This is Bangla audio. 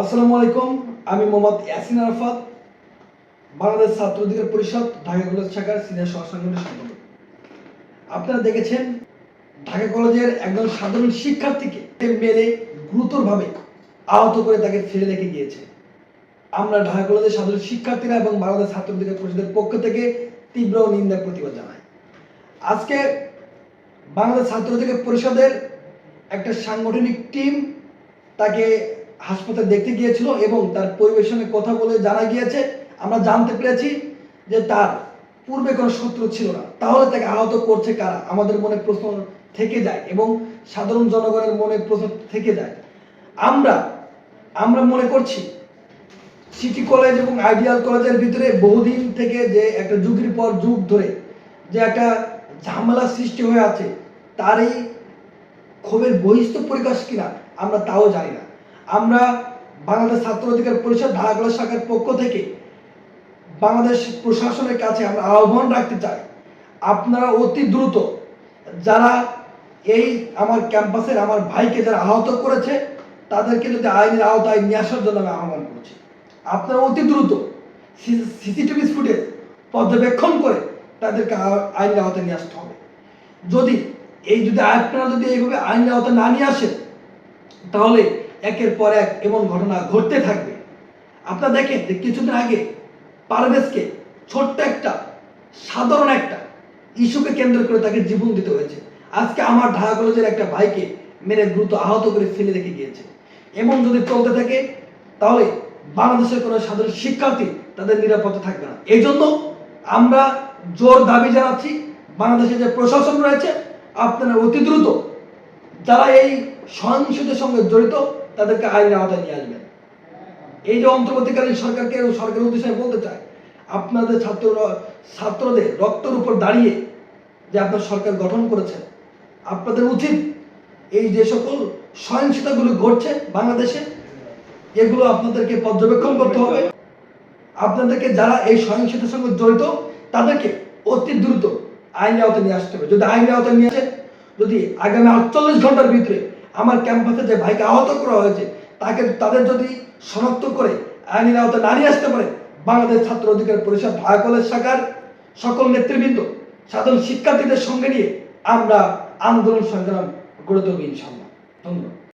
আসসালামু আলাইকুম, আমি মোহাম্মদ ইয়াসিন আরাফাত, বাংলাদেশ ছাত্র অধিকার পরিষদ, ঢাকা কলেজ শাখার সিনিয়র সহসাংগঠনিক সম্পাদক। আপনারা দেখেছেন, ঢাকা কলেজের একজন সাধারণ শিক্ষার্থীকে মেরে গুরুতরভাবে আহত করে তাকে ফেলে রেখে গিয়েছে। আমরা ঢাকা কলেজের সাধারণ শিক্ষার্থীরা এবং বাংলাদেশ ছাত্র অধিকার পরিষদের পক্ষ থেকে তীব্র নিন্দা প্রতিবাদ জানাই। আজকে বাংলাদেশ ছাত্র অধিকার পরিষদের একটা সাংগঠনিক টিম তাকে হাসপাতালে দেখতে গিয়েছিল এবং তার পরিবেশের সঙ্গে কথা বলে জানা গিয়েছে। আমরা জানতে পেরেছি যে তার পূর্বে কোনো শত্রু ছিল না। তাহলে তাকে আহত করছে কারা? আমাদের মনে প্রশ্ন থেকে যায় এবং সাধারণ জনগণের মনে প্রশ্ন থেকে যায়। আমরা আমরা মনে করছি সিটি কলেজ এবং আইডিয়াল কলেজের ভিতরে বহুদিন থেকে যে একটা যুগের পর যুগ ধরে যে একটা ঝামেলা সৃষ্টি হয়ে আছে, তারই ক্ষোভের বহিষ্ঠ পরিকাশ কিনা আমরা তাও জানি না। আমরা বাংলাদেশ ছাত্র অধিকার পরিষদ, ঢাকা শাখার পক্ষ থেকে বাংলাদেশ প্রশাসনের কাছে আমরা আহ্বান রাখতে চাই। আপনারা অতি দ্রুত যারা এই আমার ক্যাম্পাসের আমার ভাইকে যারা আহত করেছে, তাদেরকে যদি আইনের আওতায় নিয়ে আসার জন্য আমি আহ্বান করছি। আপনারা অতি দ্রুত সিসিটিভি ফুটেজ পর্যবেক্ষণ করে তাদেরকে আইনের আওতায় নিয়ে আসতে হবে। যদি এই যদি আপনারা যদি এইভাবে আইনের আওতায় না নিয়ে আসেন, তাহলে একের পর এক এমন ঘটনা ঘটতে থাকবে। আপনারা দেখেন যে কিছুদিন আগে পারভেজকে ছোট্ট একটা, সাধারণ একটা ইস্যুকে কেন্দ্র করে তাকে জীবন দিতে হয়েছে। আজকে আমার ঢাকা কলেজের একটা ভাইকে মেরে দ্রুত আহত করে ফেলে রেখে গিয়েছে। এমন যদি চলতে থাকে, তাহলে বাংলাদেশের কোনো সাধারণ শিক্ষার্থী তাদের নিরাপত্তা থাকবে না। এই জন্য আমরা জোর দাবি জানাচ্ছি, বাংলাদেশের যে প্রশাসন রয়েছে, আপনারা অতি দ্রুত যারা এই সহিংসতার সঙ্গে জড়িত তাদেরকে আইনের আওতায় নিয়ে আসবেন এই যে অন্তর্বর্তীকালীন সরকারকে সরকারের উদ্দেশ্যে বলতে চাই, আপনাদের ছাত্র ছাত্রদের রক্তের উপর দাঁড়িয়ে যে আপনার সরকার গঠন করেছেন আপনাদের উচিত এই যে সকল সহিংসতাগুলো ঘটছে বাংলাদেশে, এগুলো আপনাদেরকে পর্যবেক্ষণ করতে হবে। আপনাদেরকে যারা এই সহিংসতার সঙ্গে জড়িত, তাদেরকে অতি দ্রুত আইনের আওতায় নিয়ে আসতে হবে। যদি আইনের আওতায় নিয়ে আসে, যদি আগামী আটচল্লিশ ঘণ্টার ভিতরে আমার ক্যাম্পাসে যে ভাইকে আহত করা হয়েছে, তাকে তাদের যদি শনাক্ত করে আইনের আওতায় নারী আসতে পারে, বাংলাদেশ ছাত্র অধিকার পরিষদ, ঢাকা কলেজ শাখার সকল নেতৃবৃন্দ, সাধারণ শিক্ষার্থীদের সঙ্গে নিয়ে আমরা আন্দোলন সংগ্রাম গড়ে তুলব ইনশাল্লাহ ধন্যবাদ।